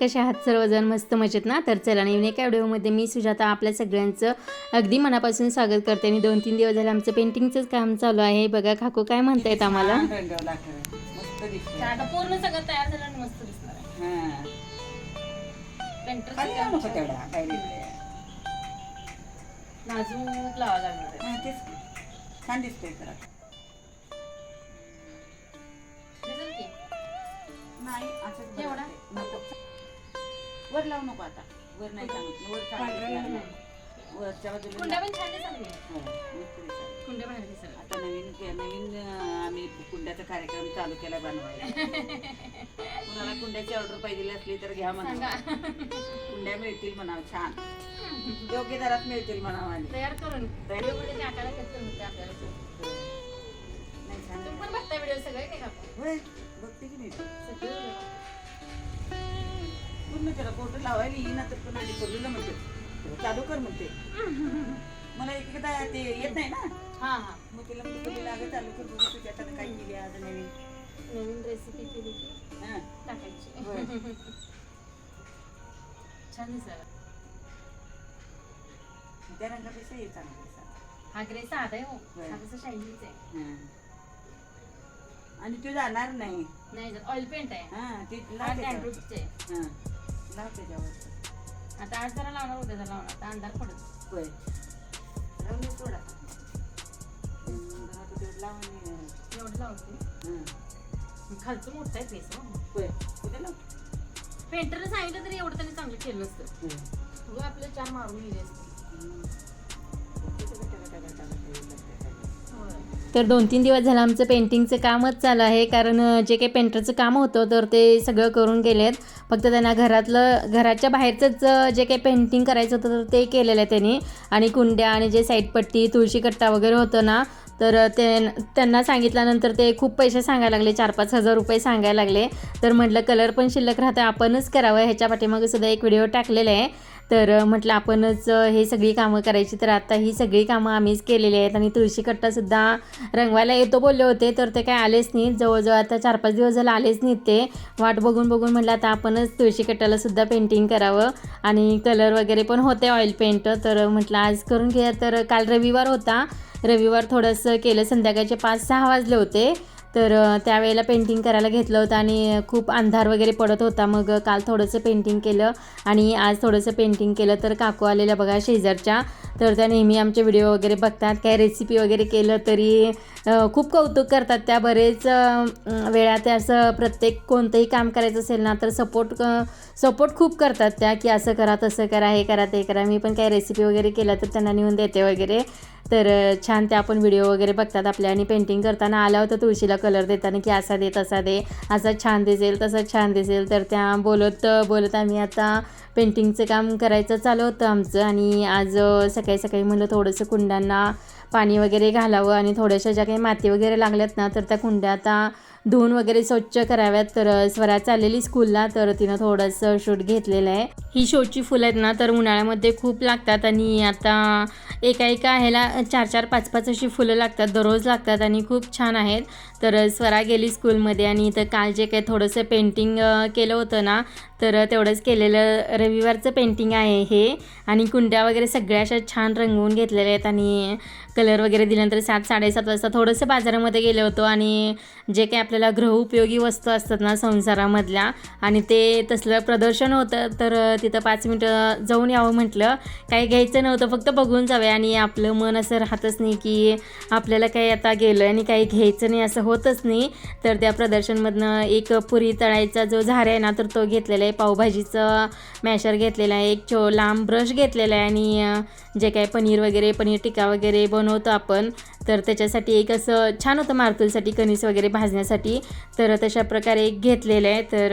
कसे आहात सर्वजण? मस्त मजेत ना? तर चला नवीन एका व्हिडिओमध्ये मी सुजाता आपल्या सगळ्यांचं अगदी मनापासून स्वागत करते. आणि दोन तीन दिवस झाले आमचं पेंटिंगचंच काम चालू आहे. बघा काकू काय म्हणतायत आम्हाला? पूर्ण सगळं तयार झालं मस्त दिसणार हा. दिसतंय. हा? नाही, बरं एवढा? वर लावू नको आता. वर नाही सांगितलं वर. वरच्या बाजूला कुंड्या पण छान दिसणार की? हो. कुंड्या आता नवीन के- नवीन अं, आम्ही कुंड्याचा कार्यक्रम चालू केला बनवायला. कुणाला कुंड्याची ऑर्डर पाहिजे असली तर घ्या म्हणा कुंड्या मिळतील म्हणा छान. योग्य दरात मिळतील म्हणा आणि तयार करून. व्हिडिओमध्ये ते आकारात कट करून होते आपल्याला. नाही छान. पण बघताय व्हिडिओ सगळे आपण होय बघते की नाही सगळे video. पूर्ण त्याला फोटो लावायला येईना तर पण आधी बोललेलं म्हणते. चालू कर म्हणते. मला एक एकदा ते येत नाही ना? हा हा. मग तिला म्हणते बोलली अगं चालू कर बघू तुझ्या हातानं काय केली आज नवीन नवीन रेसिपी केली की हा. टाकायची. छान दिसणार त्या रंगापेक्षा हे चांगलं. हा ग्रे साधा आहे हो. होय. हा आहे. आणि तू जाणार नाही. नाही ऑइल पेंट आहे. हा ती हा त्याच्यावर. डॅन्ड्रुफचे आहे हा. लाव त्याच्यावर आता आज जरा लावणार उद्या जरा लावणार. आता अंधार पडत. होय. लावून दे थोडा हम्म, जरा तू तेवढं लाव आणि एवढं लावते. हा. खालचं मोठं आहे पेस होय. उद्या लाव? पेंटरने सांगितलं तरी एवढं त्यांनी चांगलं केलं नसतं. उगा आपले चार मारून गेले असते. हम्म. ते सगळं टाका, टाका, टाका, टाका, टाका, टाका. होय. तर दोन तीन दिवस झालं आमचं पेंटिंगचं कामच चालू आहे कारण अं, जे काही पेंटरचं काम होतं तर ते सगळं करून गेलेत. फक्त त्यांना घरातलं घराच्या बाहेरचंच जे काही पेंटिंग करायचं होतं तर ते केलेलं आहे त्यांनी. आणि कुंड्या आणि जे साईडपट्टी तुळशी कट्टा वगैरे होतं ना तर ते त्यांना सांगितल्यानंतर ते खूप पैसे सांगायला लागले. चार पाच हजार रुपये सांगायला लागले. तर म्हटलं कलर पण शिल्लक राहतं आपणच करावं. ह्याच्या पाठीमागे सुद्धा एक व्हिडिओ टाकलेला आहे. तर म्हटलं आपणच हे सगळी कामं करायची. तर आता ही सगळी कामं आम्हीच केलेली आहेत. आणि तुळशी कट्टासुद्धा रंगवायला येतो बोलले होते. तर ते काय आलेच नाहीत. जवळजवळ आता चार पाच दिवस झालं आलेच नाहीत ते. वाट बघून बघून म्हटलं आता आपणच तुळशी कट्टाला सुद्धा पेंटिंग करावं. आणि कलर वगैरे पण होते ऑइल पेंट तर म्हटलं आज करून घ्या. तर काल रविवार होता. रविवार थोडंसं केलं. संध्याकाळचे पाच सहा वाजले होते. तर त्यावेळेला पेंटिंग करायला घेतलं होतं आणि खूप अंधार वगैरे पडत होता. मग काल थोडंसं पेंटिंग केलं आणि आज थोडंसं पेंटिंग केलं. तर काकू आलेल्या बघा शेजारच्या. तर त्या नेहमी आमचे व्हिडिओ वगैरे बघतात. काय रेसिपी वगैरे केलं तरी खूप कौतुक करतात. त्या बरेच वेळा त्या असं प्रत्येक कोणतंही काम करायचं असेल ना तर सपोर्ट सपोर्ट खूप करतात त्या की असं करा तसं करा हे करा ते करा. मी पण काही रेसिपी वगैरे केलं तर त्यांना नेऊन देते वगैरे. तर छान त्या आपण व्हिडिओ वगैरे बघतात आपल्या आणि पेंटिंग करताना आला होता तुळशीला कलर देताना की असा दे तसा दे असा छान दिसेल तसा छान दिसेल. तर त्या बोलत बोलत आम्ही आता पेंटिंगचं काम करायचं चालू होतं आमचं आणि आज सकाळी सकाळी म्हणलं थोडंसं कुंडांना पाणी वगैरे घालावं आणि थोड्याशा ज्या काही माती वगैरे लागल्यात ना तर त्या कुंड्या आता धुवून वगैरे स्वच्छ कराव्यात. तर स्वरा चाललेली स्कूलला तर तिनं थोडंसं शूट घेतलेलं आहे. ही शोची फुलं आहेत ना तर उन्हाळ्यामध्ये खूप लागतात आणि आता एका एका ह्याला चार चार पाच पाच अशी फुलं लागतात दररोज लागतात आणि खूप छान आहेत. तर स्वरा गेली स्कूलमध्ये आणि इथं काल जे काही थोडंसं पेंटिंग केलं होतं ना तर तेवढंच केलेलं रविवारचं पेंटिंग आहे हे. आणि कुंड्या वगैरे सगळ्या अशा छान रंगवून घेतलेल्या आहेत आणि कलर वगैरे दिल्यानंतर सात साडेसात वाजता थोडंसं बाजारामध्ये गेलो होतो आणि जे काही आपल्याला गृहउपयोगी वस्तू असतात ना संसारामधल्या आणि ते तसलं प्रदर्शन होतं तर तिथं पाच मिनटं जाऊन यावं म्हटलं. काही घ्यायचं नव्हतं फक्त बघून जावे आणि आपलं मन असं राहतच नाही की आपल्याला काही आता गेलं आणि काही घ्यायचं नाही असं होतच नाही. तर त्या प्रदर्शनमधनं एक पुरी तळायचा जो झार आहे ना तर तो घेतलेला आहे. पावभाजीचं मॅशर घेतलेलं आहे एक छो लांब ब्रश घेतलेला आहे आणि जे काही पनीर वगैरे पनीर टिक्का वगैरे बनवतो आपण तर त्याच्यासाठी एक असं छान होतं मार्तुलसाठी कणीस वगैरे भाजण्यासाठी. तर तशा प्रकारे एक घेतलेलं आहे. तर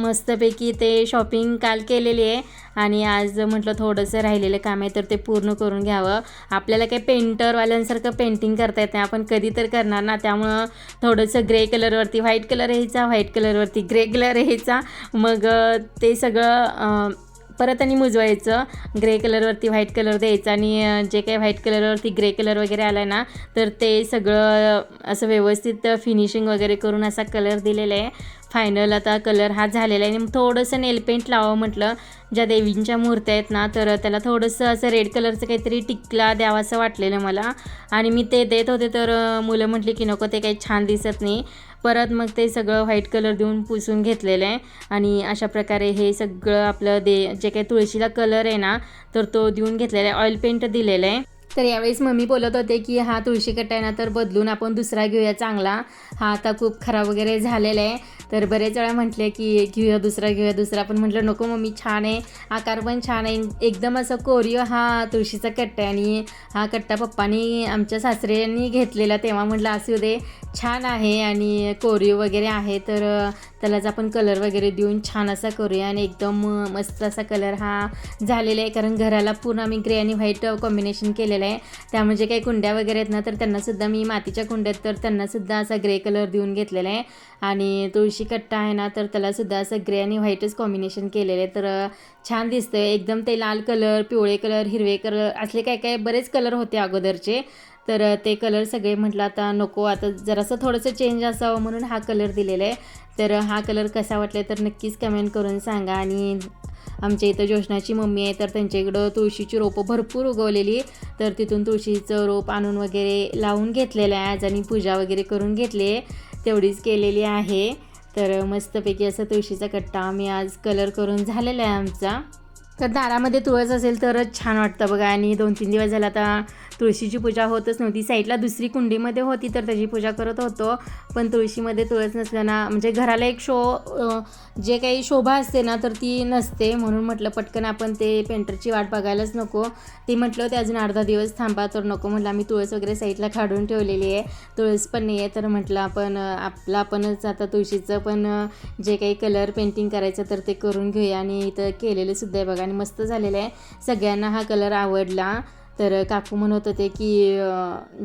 मस्तपैकी ते शॉपिंग काल केलेली आहे. आणि आज म्हटलं थोडंसं राहिलेलं काम आहे तर ते पूर्ण करून घ्यावं. आपल्याला काही पेंटरवाल्यांसारखं पेंटिंग करता येत नाही. आपण कधी तर करणार ना त्यामुळं थोडंसं ग्रे कलरवरती व्हाईट कलर यायचा व्हाईट कलरवरती ग्रे कलर यायचा. मग ते सगळं परत आणि मुजवायचं. ग्रे कलरवरती व्हाईट कलर द्यायचा आणि जे काही व्हाईट कलरवरती ग्रे कलर वगैरे आला ना तर ते सगळं असं व्यवस्थित फिनिशिंग वगैरे करून असा कलर दिलेला आहे. फायनल आता कलर हा झालेला आहे. आणि थोडंसं नेल पेंट लावावं म्हटलं. ज्या देवींच्या मूर्त्या आहेत ना तर त्याला थोडंसं असं रेड कलरचं काहीतरी टिकला द्यावं असं वाटलेलं मला. आणि मी ते देत होते तर मुलं म्हटली की नको ते काही छान दिसत नाही. परत मग ते सगळं व्हाईट कलर देऊन पुसून घेतलेलं आहे. आणि अशा प्रकारे हे सगळं आपलं दे जे काही तुळशीला कलर आहे ना तर तो देऊन घेतलेला आहे. ऑइल पेंट दिलेलं आहे. तर यावेळेस मम्मी बोलत होते की हा तुळशी कट्टा आहे ना तर बदलून आपण दुसरा घेऊया चांगला. हा आता खूप खराब वगैरे झालेला आहे. तर बरेच वेळा म्हटले की घेऊया दुसरा घेऊया दुसरा. पण म्हटलं नको मम्मी छान आहे. आकार पण छान आहे. एकदम असं कोरिओ हा तुळशीचा कट्टा आहे आणि हा कट्टा पप्पानी आमच्या सासऱ्यांनी घेतलेला तेव्हा म्हटलं असू दे छान आहे आणि कोरिओ वगैरे आहे तर त्यालाच आपण कलर वगैरे देऊन छान असा करूया आणि एकदम मस्त असा कलर हा झालेला आहे. कारण घराला पूर्ण आम्ही ग्रे आणि व्हाईट कॉम्बिनेशन केलेलं आहे. त्यामुळे जे काही कुंड्या वगैरे आहेत ना तर त्यांनासुद्धा मी मातीच्या कुंड्यात तर त्यांनासुद्धा असा ग्रे कलर देऊन घेतलेला आहे. आणि तुळशी कट्टा आहे ना तर त्यालासुद्धा असं ग्रे आणि व्हाईटच कॉम्बिनेशन केलेलं आहे. तर छान दिसतं आहे एकदम ते लाल कलर पिवळे कलर हिरवे कलर असले काय काय बरेच कलर होते अगोदरचे. तर ते कलर सगळे म्हटलं आता नको आता जरासं थोडंसं चेंज असावं म्हणून हा कलर दिलेला आहे. तर हा कलर कसा वाटला तर नक्कीच कमेंट करून सांगा. आणि आमच्या इथं जोशनाची मम्मी आहे तर त्यांच्या इकडं तुळशीची रोपं भरपूर उगवलेली. तर तिथून तुळशीचं रोप आणून वगैरे लावून घेतलेलं आहे. आज आणि पूजा वगैरे करून घेतली आहे. तेवढीच केलेली आहे. तर मस्तपैकी असं तुळशीचा कट्टा आम्ही आज कलर करून झालेला आहे आमचा. तर दारामध्ये तुळस असेल तरच छान वाटतं बघा. आणि दोन तीन दिवस झाला आता तुळशीची पूजा होतच नव्हती. साईडला दुसरी कुंडीमध्ये होती तर त्याची पूजा करत होतो. पण तुळशीमध्ये तुळस नसल्यानं म्हणजे घराला एक शो जे काही शोभा असते ना तर ती नसते. म्हणून म्हटलं पटकन आपण ते पेंटरची वाट बघायलाच नको. ती म्हटलं ते अजून अर्धा दिवस थांबा तर नको. म्हटलं आम्ही तुळस वगैरे साईडला काढून ठेवलेली आहे. तुळस पण नाही आहे तर म्हटलं आपण आपलं आपणच आता तुळशीचं पण जे काही कलर पेंटिंग करायचं तर ते करून घेऊया. आणि इथं केलेलं सुद्धा आहे बघा. आणि मस्त झालेलं आहे. सगळ्यांना हा कलर आवडला. तर काकू म्हणत होते की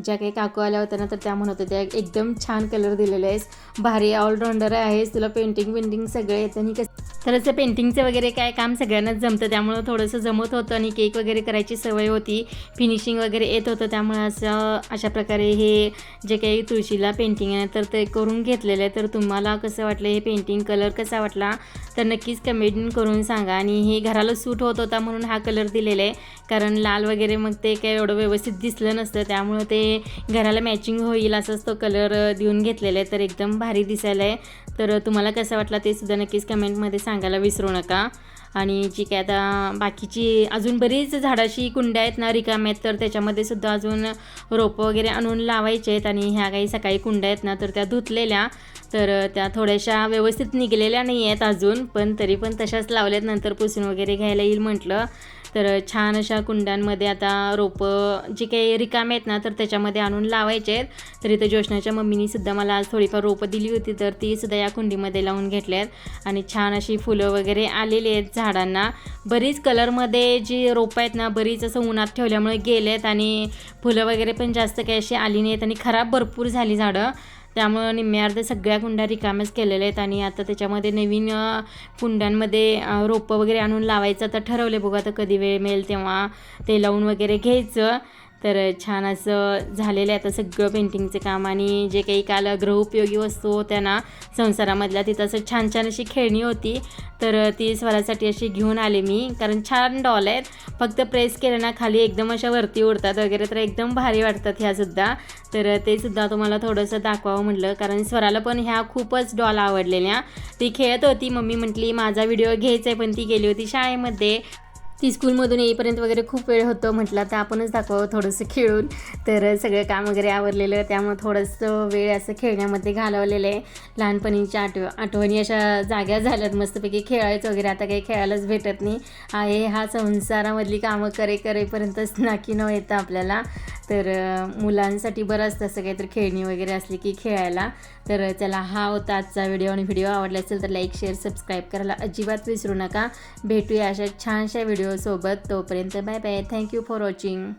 ज्या काही काकू आल्या होत्या ना तर त्या म्हणत होत्या एकदम छान कलर दिलेले आहेस. भारी ऑलराऊंडर आहेस. तुला पेंटिंग पेंटिंग सगळं येतं आणि कसं तर असं पेंटिंगचं वगैरे काय काम सगळ्यांनाच जमतं. त्यामुळं थोडंसं जमत होतं आणि केक वगैरे करायची सवय होती. फिनिशिंग वगैरे येत होतं. त्यामुळे असं अशा प्रकारे हे जे काही तुळशीला पेंटिंग आहे तर ते करून घेतलेलं आहे. तर तुम्हाला कसं वाटलं हे पेंटिंग कलर कसा वाटला तर नक्कीच कमेंट करून सांगा. आणि हे घराला सूट होत होता म्हणून हा कलर दिलेला आहे. कारण लाल वगैरे मग ते काय एवढं व्यवस्थित दिसलं नसतं त्यामुळं ते घराला मॅचिंग होईल असंच तो कलर देऊन घेतलेला आहे तर एकदम भारी दिसायला आहे तर तुम्हाला कसं वाटला ते सुद्धा नक्कीच कमेंटमध्ये सांगायला विसरू नका. आणि जी काय आता बाकीची अजून बरीच झाडाशी कुंड्या आहेत ना रिकाम्या आहेत तर त्याच्यामध्ये सुद्धा अजून रोपं वगैरे आणून लावायचे आहेत. आणि ह्या काही सकाळी कुंड्या आहेत ना तर त्या धुतलेल्या. तर त्या थोड्याशा व्यवस्थित निघलेल्या नाही आहेत अजून पण तरी पण तशाच लावल्यात. नंतर पुसून वगैरे घ्यायला येईल म्हटलं. तर छान अशा कुंड्यांमध्ये आता रोपं जी काही रिकामे आहेत ना तर त्याच्यामध्ये आणून लावायचे आहेत. तर इथं जोशनाच्या मम्मीनी सुद्धा मला आज थोडीफार रोपं दिली होती तर ती सुद्धा या कुंडीमध्ये लावून घेतली आहेत. आणि छान अशी फुलं वगैरे आलेली आहेत झाडांना. बरीच कलरमध्ये जी रोपं आहेत ना बरीच असं उन्हात ठेवल्यामुळे गेले आहेत आणि फुलं वगैरे पण जास्त काही अशी आली नाहीत आणि खराब भरपूर झाली झाडं. त्यामुळं निम्म्या अर्ध्या सगळ्या कुंड्या रिकाम्याच केलेल्या आहेत आणि आता त्याच्यामध्ये नवीन कुंड्यांमध्ये रोपं वगैरे आणून लावायचं तर ठरवले बघू आता कधी वेळ मिळेल तेव्हा ते लावून वगैरे घ्यायचं. तर छान असं झालेलं आहे आता सगळं पेंटिंगचं काम आणि जे काही काल गृहउपयोगी वस्तू होत्या ना संसारामधल्या तिथं असं छान छान अशी खेळणी होती. तर ती स्वरासाठी अशी घेऊन आले मी कारण छान डॉल आहेत. फक्त प्रेस केलं ना खाली एकदम अशा वरती उडतात वगैरे तर एकदम भारी वाटतात ह्यासुद्धा तर ते सुद्धा तुम्हाला थोडंसं दाखवावं म्हटलं कारण स्वराला पण ह्या खूपच डॉल आवडलेल्या. ती खेळत होती मम्मी म्हटली माझा व्हिडिओ घ्यायचा आहे पण ती गेली होती शाळेमध्ये. ती स्कूलमधून येईपर्यंत वगैरे खूप वेळ होतो म्हटलं तर आपणच दाखवावं थोडंसं खेळून. तर सगळं काम वगैरे आवरलेलं त्यामुळं थोडंसं वेळ असं खेळण्यामध्ये घालवलेलं आहे. लहानपणीच्या आठव आठवणी अशा जाग्या झाल्यात मस्तपैकी. खेळायचं वगैरे आता काही खेळायलाच भेटत नाही. आहे हा संसारामधली कामं करे करेपर्यंतच नाकी न येतं आपल्याला. तर मुलांसाठी बरं असतं असं काहीतरी खेळणी वगैरे असली की खेळायला. तर चला हा होता आजचा व्हिडिओ आणि व्हिडिओ आवडला असेल तर लाईक शेअर सबस्क्राईब करायला अजिबात विसरू नका. भेटूया अशा छानशा व्हिडिओसोबत तोपर्यंत bye bye thank you for watching